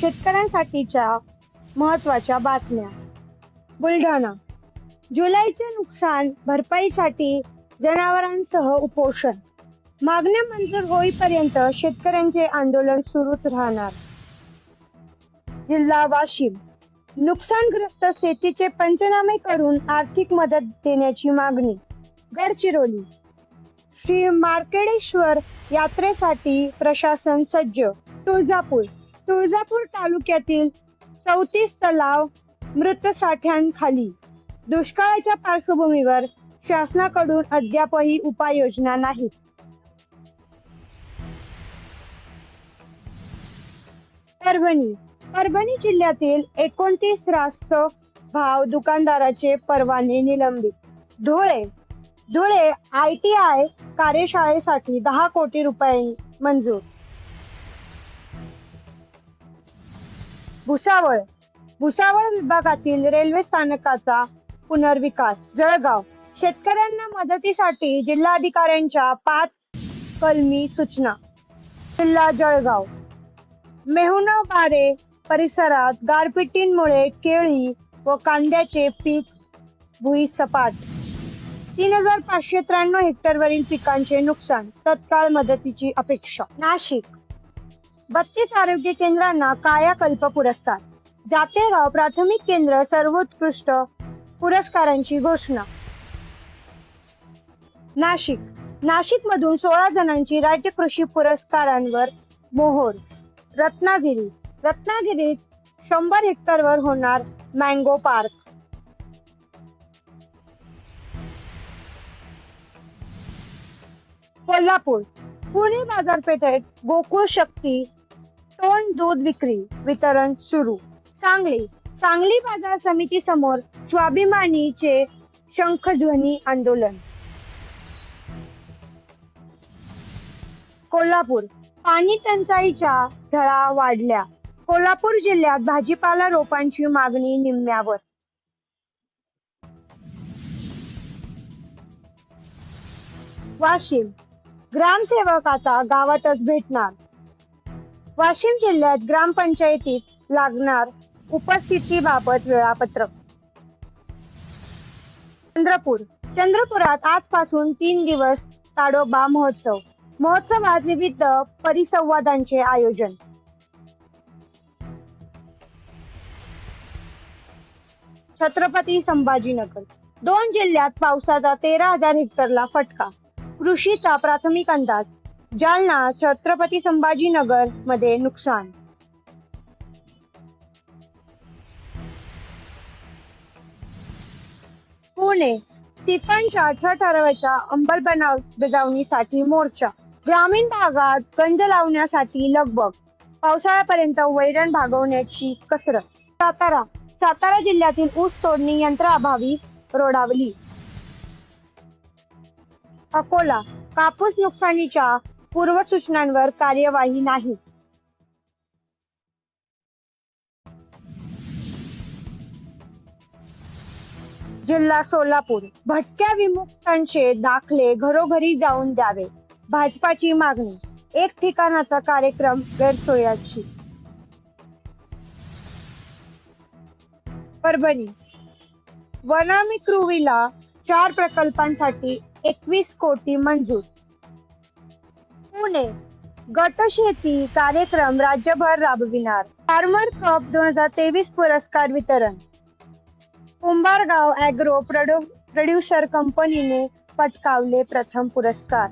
शेतकऱ्यांसाठीच्या महत्त्वाच्या बातम्या. बुलढाणा. जुलैचे नुकसान भरपाईसाठी जनावरांसह उपोषण. मागण्या मंजूर होईपर्यंत शेतकऱ्यांचे आंदोलन सुरूच राहणार. जिल्हा वाशिम. नुकसानग्रस्त शेतीचे पंचनामे करून आर्थिक मदत देण्याची मागणी. गडचिरोली. श्री मार्केडेश्वर यात्रेसाठी प्रशासन सज्ज. तुळजापूर. तुळजापूर तालुक्यातील चौतीस तलाव मृत साठ्यांखाली. दुष्काळाच्या पार्श्वभूमीवर शासनाकडून अद्यापही उपाययोजना नाहीत. परभणी. परभणी जिल्ह्यातील एकोणतीस रास्त भाव दुकानदाराचे परवाने निलंबित. Dhule. Dhule I T I कार्यशाळेसाठी दहा कोटी रुपये मंजूर भुसावळ. भुसावळ विभागातील रेल्वे स्थानकाचा पुनर्विकास. जळगाव. शेतकऱ्यांना मदतीसाठी जिल्हाधिकाऱ्यांच्या पाच कलमी सूचना. जिल्हा जळगाव. मेहुणा बारे परिसरात गारपिटींमुळे केळी व कांद्याचे पीक भुईसपाट. तीन हजार पाचशे त्र्याण्णव हेक्टरवरील पिकांचे नुकसान. तत्काळ मदतीची अपेक्षा. नाशिक. बत्तीस आरोग्य केंद्रांना कायाकल्प पुरस्कार. जातेगाव प्राथमिक केंद्र सर्वोत्कृष्ट पुरस्कारांची घोषणा. नाशिक. नाशिक मधून सोळा जणांची राज्य कृषी पुरस्कारांवर मोहोर. रत्नागिरी. रत्नागिरीत शंभर हेक्टरवर होणार मँगो पार्क. कोल्हापूर. पुणे बाजारपेठेत गोकुळ शक्ती तोंड दूध विक्री वितरण सुरू. सांगली. सांगली बाजार समिती समोर स्वाभिमानीचे शंखध्वनी आंदोलन. कोल्हापूर. पाणी टंचाईच्या झळा वाढल्या. कोल्हापूर जिल्ह्यात भाजीपाला रोपांची मागणी निम्म्यावर. वाशिम. ग्रामसेवक आता गावातच भेटणार. वाशिम जिल्ह्यात ग्रामपंचायतीत लागणार उपस्थितीबाबत वेळापत्रक. चंद्रपूर चंद्रपुरात आजपासून तीन दिवस ताडोबा महोत्सव. महोत्सवात विविध परिसंवादांचे आयोजन. छत्रपती संभाजीनगर दोन जिल्ह्यात पावसाचा तेरा हजार हेक्टरला फटका. कृषीचा प्राथमिक अंदाज जालना छत्रपती संभाजीनगरमध्ये नुकसान. पुणे सिपांच्या अठरा ठरावाच्या अंमलबजावणीसाठी मोर्चा. ग्रामीण भागात गंज लावण्यासाठी लगबग. पावसाळ्यापर्यंत वैरण भागवण्याची कसरत. सातारा सातारा जिल्ह्यातील ऊस तोडणी यंत्राअभावी रोडावली. अकोला कापूस नुकसानीच्या पूर्वसूचनांवर कार्यवाही नाहीच. जिल्हा सोलापूर भटक्या विमुक्तांचे दाखले घरोघरी जाऊन द्यावे. भाजपाची मागणी एक ठिकाणाचा कार्यक्रम गैरसोयाची. परभणी वनामी क्रुवीला चार प्रकल्पांसाठी एकवीस कोटी मंजूर. पुणे गट शेती कार्यक्रम राज्यभर राबविणार. फार्मर कप दोन हजार तेवीस पुरस्कार वितरण. कुंभारगाव अॅग्रो प्रोड्यु प्रोड्युसर कंपनीने पटकावले प्रथम पुरस्कार.